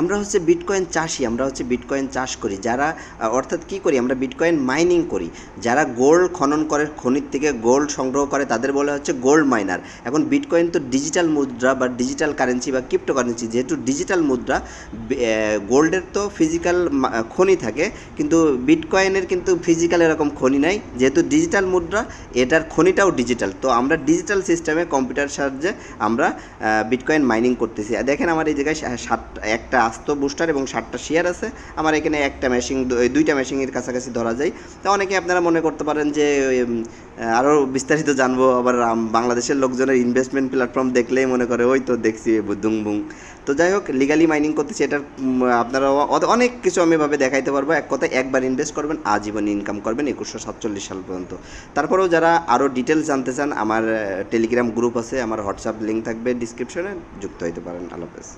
আমরা হচ্ছে বিটকয়েন চাষি, আমরা হচ্ছে বিটকয়েন চাষ করি। যারা, অর্থাৎ কি করি, আমরা বিটকয়েন মাইনিং করি। যারা গোল্ড খনন করে, খনির থেকে গোল্ড সংগ্রহ করে, তাদের বলা হচ্ছে গোল্ড মাইনার এখন বিটকয়েন তো ডিজিটাল মুদ্রা বা ডিজিটাল কারেন্সি বা ক্রিপ্টো কারেন্সি যেহেতু ডিজিটাল মুদ্রা গোল্ডের তো ফিজিক্যাল খনি থাকে, কিন্তু বিটকয়েনের কিন্তু ফিজিক্যাল এরকম খনি নাই। যেহেতু ডিজিটাল মুদ্রা, এটার খনিটাও ডিজিটাল তো আমরা ডিজিটাল সিস্টেমে কম্পিউটার সাহায্যে আমরা বিটকয়েন মাইনিং করতেছি। দেখেন আমার এই জায়গায় সাত, একটা আস্ত বুস্টার এবং সাতটা শেয়ার আছে। আমার এখানে একটা মেশিন দুইটা মেশিনের কাছাকাছি ধরা যায়। তো অনেকে আপনারা মনে করতে পারেন যে আরও বিস্তারিত জানব, আবার বাংলাদেশের লোকজনের ইনভেস্টমেন্ট প্ল্যাটফর্ম দেখলেই মনে করে, ওই তো দেখছি দুং বুং। তো যাই হোক লিগালি মাইনিং করতেছি, এটার আপনারা অনেক কিছু আমি এভাবে দেখাইতে পারব। এক কথায়, একবার ইনভেস্ট করবেন, আজীবন ইনকাম করবেন, একুশশো সাতচল্লিশ সাল পর্যন্ত। তারপরেও যারা আরও ডিটেলস জানতে চান, আমার টেলিগ্রাম গ্রুপ আছে, আমার হোয়াটসঅ্যাপ লিঙ্ক থাকবে ডিসক্রিপশনে যুক্ত হইতে পারেন। আল্লাহ হাফেজ।